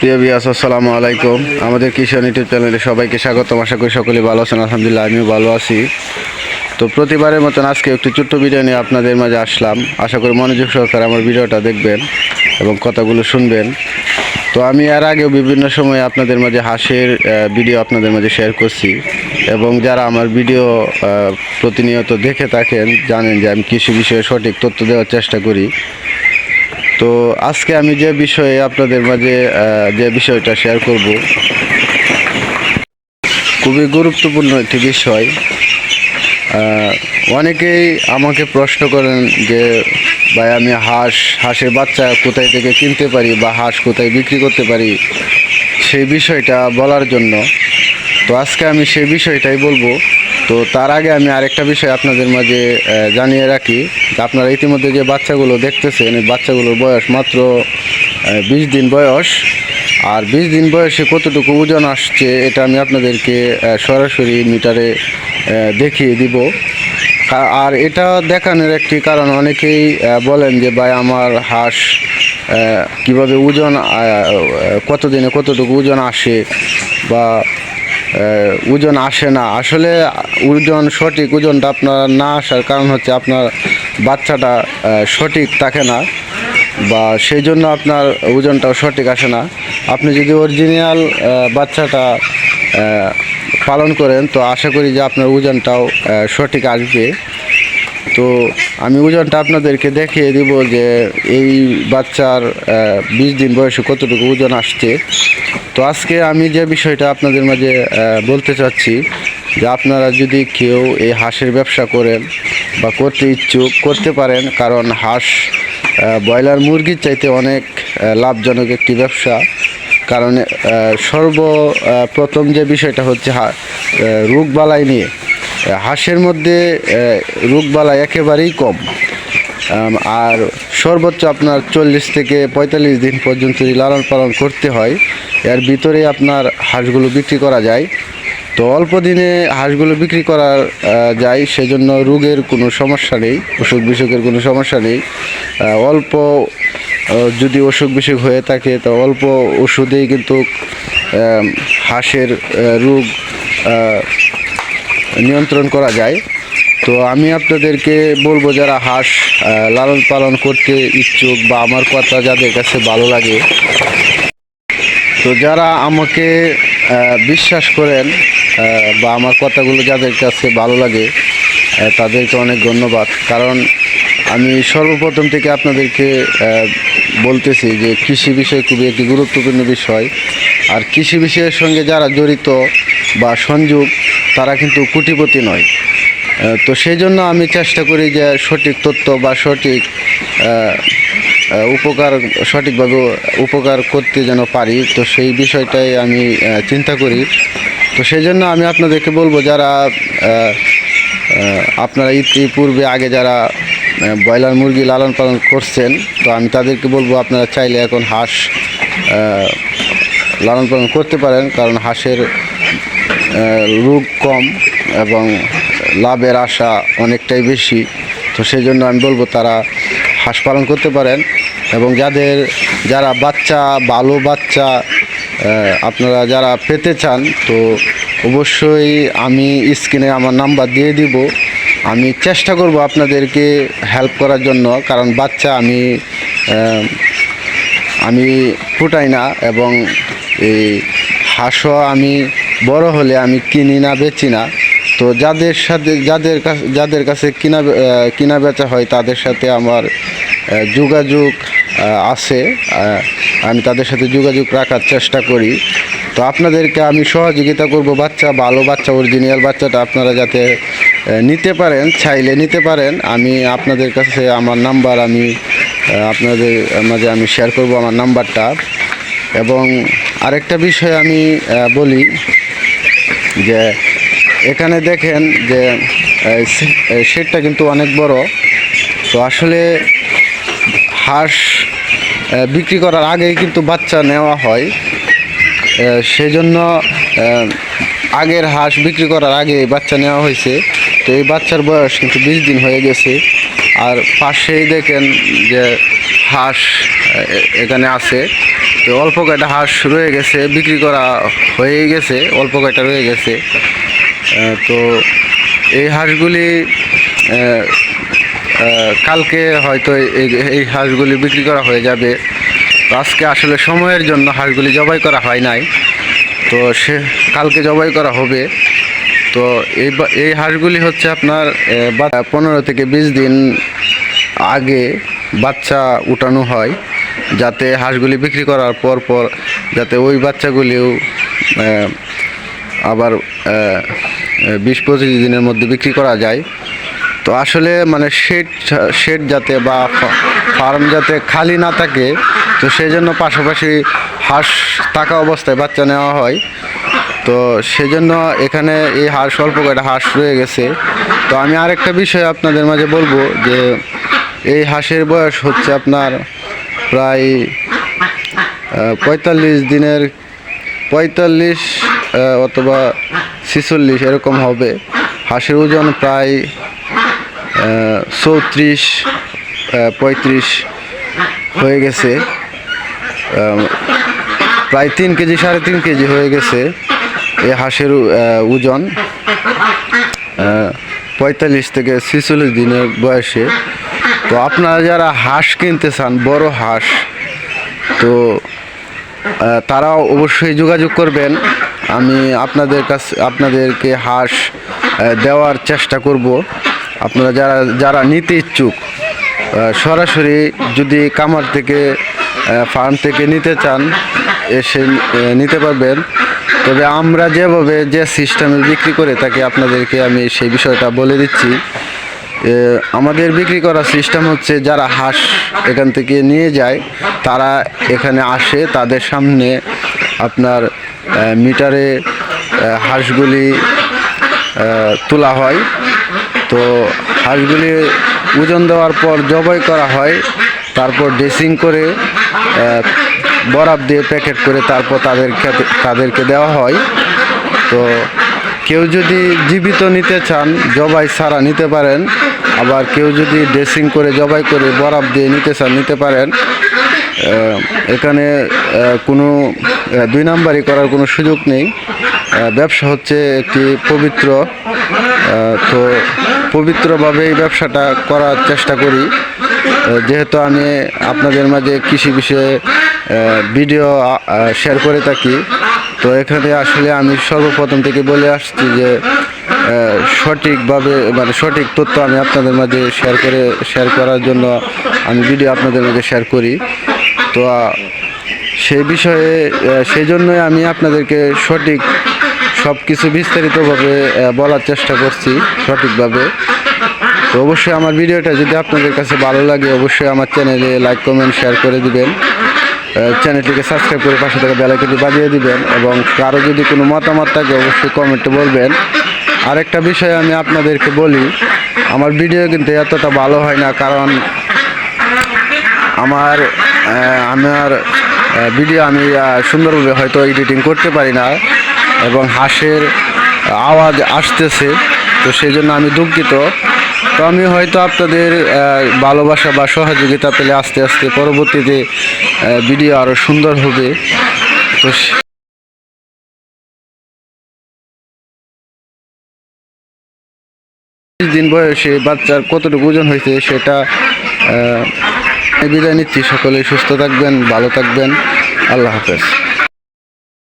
প্রিয় বিয়াস আসসালামু আলাইকুম। আমাদের কিষান ইউটিউব চ্যানেলে সবাইকে স্বাগতম। আশা করি সকলে ভালো আছেন, আলহামদুলিল্লাহ আমিও ভালো আছি। তো প্রতিবারের মতন আজকে একটি ছোট্ট ভিডিও নিয়ে আপনাদের মাঝে আসলাম। আশা করি মনোযোগ সহকারে আমার ভিডিওটা দেখবেন এবং কথাগুলো শুনবেন। তো আমি এর আগেও বিভিন্ন সময় আপনাদের মাঝে হাসির ভিডিও আপনাদের মাঝে শেয়ার করছি এবং যারা আমার ভিডিও প্রতিনিয়ত দেখে থাকেন, জানেন যে আমি কৃষি বিষয়ে সঠিক তথ্য দেওয়ার চেষ্টা করি। তো আজকে আমি যে বিষয়ে আপনাদের মাঝে যে বিষয়টা শেয়ার করব, খুবই গুরুত্বপূর্ণ একটি বিষয়। অনেকেই আমাকে প্রশ্ন করেন যে, ভাই, আমি হাঁস, হাঁসের বাচ্চা কোথায় থেকে কিনতে পারি বা হাঁস কোথায় বিক্রি করতে পারি? সেই বিষয়টা বলার জন্য তো আজকে আমি সেই বিষয়টাই বলব। তো তার আগে আমি আরেকটা বিষয় আপনাদের মাঝে জানিয়ে রাখি। আপনারা ইতিমধ্যে যে বাচ্চাগুলো দেখতেছেন, এই বাচ্চাগুলোর বয়স মাত্র বিশ দিন বয়স। আর বিশ দিন বয়সে কতটুকু ওজন আসছে, এটা আমি আপনাদেরকে সরাসরি মিটারে দেখিয়ে দিব। আর এটা দেখানোর একটি কারণ, অনেকেই বলেন যে, ভাই, আমার হাঁস কীভাবে ওজন কতদিনে কতটুকু ওজন আসে? বা ওজন আসে না। আসলে ওজন সঠিক ওজনটা আপনার না আসার কারণ হচ্ছে আপনার বাচ্চাটা সঠিক থাকে না বা সেই জন্য আপনার ওজনটাও সঠিক আসে না। আপনি যদি অরিজিনাল বাচ্চাটা পালন করেন, তো আশা করি যে আপনার ওজনটাও সঠিক আসবে। তো আমি ওজনটা আপনাদেরকে দেখিয়ে দিব যে এই বাচ্চার বিশ দিন বয়সে কতটুকু ওজন আসছে। তো আজকে আমি যে বিষয়টা আপনাদের মাঝে বলতে চাচ্ছি যে আপনারা যদি কেউ এই হাঁসের ব্যবসা করেন বা করতে ইচ্ছুক করতে পারেন কারণ হাঁস ব্রয়লার মুরগির চাইতে অনেক লাভজনক একটি ব্যবসা। কারণ আহ, সর্ব প্রথম যে বিষয়টা হচ্ছে আহ, রোগবালাই নিয়ে। হাঁসের মধ্যে রোগবালা একেবারেই কম। আর সর্বোচ্চ আপনার চল্লিশ থেকে পঁয়তাল্লিশ দিন পর্যন্ত লালন পালন করতে হয়, এর ভিতরে আপনার হাঁসগুলো বিক্রি করা যায়। তো অল্প দিনে হাঁসগুলো বিক্রি করা যায়, সেজন্য রোগের কোনো সমস্যা নেই, অসুখ বিসুখের কোনো সমস্যা নেই। অল্প যদি অসুখ বিসুখ হয়ে থাকে, তো অল্প ওষুধেই কিন্তু হাঁসের রোগ নিয়ন্ত্রণ করা যায়। তো আমি আপনাদেরকে বলব যারা হাঁস লালন পালন করতে ইচ্ছুক বা আমার কথা যাদের কাছে ভালো লাগে, তো যারা আমাকে বিশ্বাস করেন বা আমার কথাগুলো যাদের কাছে ভালো লাগে তাদেরকে অনেক ধন্যবাদ। কারণ আমি সর্বপ্রথম থেকে আপনাদেরকে বলতেছি যে কৃষি বিষয় খুবই একটি গুরুত্বপূর্ণ বিষয়। আর কৃষি বিষয়ের সঙ্গে যারা জড়িত বা সংযোগ তারা কিন্তু কোটিপতি নয়। তো সেই জন্য আমি চেষ্টা করি যে সঠিক তথ্য বা সঠিক উপকার, সঠিকভাবে উপকার করতে যেন পারি, তো সেই বিষয়টাই আমি চিন্তা করি। তো সেই জন্য আমি আপনাদেরকে বলব যারা আপনারা ইতিপূর্বে আগে যারা ব্রয়লার মুরগি লালন পালন করছেন, তো আমি তাদেরকে বলব আপনারা চাইলে এখন হাঁস লালন পালন করতে পারেন, কারণ হাঁসের রোগ কম এবং লাভের আশা অনেকটাই বেশি। তো সেই জন্য আমি বলব তারা হাঁস পালন করতে পারেন এবং যাদের, যারা বাচ্চা, ভালো বাচ্চা আপনারা যারা পেতে চান, তো অবশ্যই আমি স্ক্রিনে আমার নাম্বার দিয়ে দিব। আমি চেষ্টা করব আপনাদেরকে হেল্প করার জন্য, কারণ বাচ্চা আমি আমি ফুটাই না এবং এই হাঁসও আমি বড় হলে আমি কিনি না, বেচি না। তো যাদের সাথে, যাদের কাছে যাদের কাছে কিনা কিনা বেচা হয়, তাদের সাথে আমার যোগাযোগ আছে। আমি তাদের সাথে যোগাযোগ রাখার চেষ্টা করি। তো আপনাদেরকে আমি সহযোগিতা করব বাচ্চা, ভালো বাচ্চা অরিজিনাল বাচ্চাটা আপনারা যাতে নিতে পারেন, চাইলে নিতে পারেন। আমি আপনাদের কাছে আমার নাম্বার আমি আপনাদের মাঝে আমি শেয়ার করব আমার নাম্বারটা। এবং আরেকটা বিষয় আমি বলি যে এখানে দেখেন যে শেডটা কিন্তু অনেক বড়। তো আসলে হাঁস বিক্রি করার আগেই কিন্তু বাচ্চা নেওয়া হয়। আহ, সেজন্য আগের হাঁস বিক্রি করার আগে বাচ্চা নেওয়া হয়েছে। তো এই বাচ্চার বয়স কিন্তু বিশ দিন হয়ে গেছে। আর পাশেই দেখেন যে হাঁস এখানে আছে। তো অল্প কয়টা হাঁস রয়ে গেছে, বিক্রি করা হয়ে গেছে, অল্প কয়টা রয়ে গেছে। তো এই হাঁসগুলি কালকে হয়তো এই হাঁসগুলি বিক্রি করা হয়ে যাবে। আজকে আসলে সময়ের জন্য হাঁসগুলি জবাই করা হয় নাই। তো সে, কালকে জবাই করা হবে। তো এই এই হাঁসগুলি হচ্ছে আপনার পনেরো থেকে বিশ দিন আগে বাচ্চা উঠানো হয়, যাতে হাঁসগুলি বিক্রি করার পর পর যাতে ওই বাচ্চাগুলিও আবার বিশ পঁচিশ দিনের মধ্যে বিক্রি করা যায়। তো আসলে মানে শেড শেড যাতে বা ফার্ম যাতে খালি না থাকে, তো সেই জন্য পাশাপাশি হাঁস থাকা অবস্থায় বাচ্চা নেওয়া হয়। তো সেজন্য এখানে এই হাঁস, অল্প কয়টা হাঁস রয়ে গেছে। তো আমি আরেকটা বিষয় আপনাদের মাঝে বলব যে, এই হাঁসের বয়স হচ্ছে আপনার প্রায় পঁয়তাল্লিশ দিনের, পঁয়তাল্লিশ অথবা ছিচল্লিশ এরকম হবে। হাঁসের ওজন প্রায় চৌত্রিশ পঁয়ত্রিশ হয়ে গেছে। প্রায় তিন কেজি, সাড়ে তিন কেজি হয়ে গেছে। এই হাঁসের ওজন পঁয়তাল্লিশ থেকে ছিচল্লিশ দিনের বয়সে। তো আপনারা যারা হাঁস কিনতে চান, বড় হাঁস, তো তারা অবশ্যই যোগাযোগ করবেন। আমি আপনাদের কাছে, আপনাদেরকে হাঁস দেওয়ার চেষ্টা করব। আপনারা যারা যারা নিতে ইচ্ছুক সরাসরি যদি কামার থেকে ফার্ম থেকে নিতে চান, এসে নিতে পারবেন। তবে আমরা যেভাবে যে সিস্টেমে বিক্রি করে থাকি, আপনাদেরকে আমি সেই বিষয়টা বলে দিচ্ছি। আমাদের বিক্রি করার সিস্টেম হচ্ছে যারা হাঁস এখান থেকে নিয়ে যায়, তারা এখানে আসে, তাদের সামনে আপনার মিটারে হাঁসগুলি তোলা হয়। তো হাঁসগুলি ওজন দেওয়ার পর জবাই করা হয়, তারপর ড্রেসিং করে বরাব দিয়ে প্যাকেট করে তারপর তাদেরকে তাদেরকে দেওয়া হয়। তো কেউ যদি জীবিত নিতে চান, জবাই ছাড়া নিতে পারেন। আবার কেউ যদি ড্রেসিং করে, জবাই করে বরাব দিয়ে নিতে চান, নিতে পারেন। এখানে কোনো দুই নাম্বারই করার কোনো সুযোগ নেই। ব্যবসা হচ্ছে একটি পবিত্র তো পবিত্রভাবে এই ব্যবসাটা করার চেষ্টা করি। যেহেতু আমি আপনাদের মাঝে কৃষি বিষয়ে ভিডিও শেয়ার করে থাকি, তো এখানে আসলে আমি সর্বপ্রথম থেকে বলে আসছি যে সঠিকভাবে মানে সঠিক তথ্য আমি আপনাদের মাঝে শেয়ার করে শেয়ার করার জন্য আমি ভিডিও আপনাদের মাঝে শেয়ার করি। তো সেই বিষয়ে সেই জন্যই আমি আপনাদেরকে সঠিক সব কিছু বিস্তারিতভাবে বলার চেষ্টা করছি, সঠিকভাবে। তো অবশ্যই আমার ভিডিওটা যদি আপনাদের কাছে ভালো লাগে, অবশ্যই আমার চ্যানেলে লাইক কমেন্ট শেয়ার করে দিবেন। চ্যানেলটিকে সাবস্ক্রাইব করে পাশে থাকা বেলাইকনটি বাজিয়ে দিবেন এবং কারও যদি কোনো মতামত থাকে, অবশ্যই কমেন্টে বলবেন। আরেকটা বিষয় আমি আপনাদেরকে বলি, আমার ভিডিও কিন্তু এতটা ভালো হয় না কারণ আমার আমার ভিডিও আমি সুন্দরভাবে হয়তো এডিটিং করতে পারি না এবং হাঁসের আওয়াজ আসতেছে। তো সেই জন্য আমি দুঃখিত। তো আমি হয়তো আপনাদের ভালোবাসা বা সহযোগিতা পেলে আস্তে আস্তে পরবর্তীতে ভিডিও আরও সুন্দর হবে। তো দিন বয়সে বাচ্চার কতটুকু ওজন হয়েছে সেটা বিদায় নিচ্ছি। সকলে সুস্থ থাকবেন, ভালো থাকবেন। আল্লাহ হাফেজ।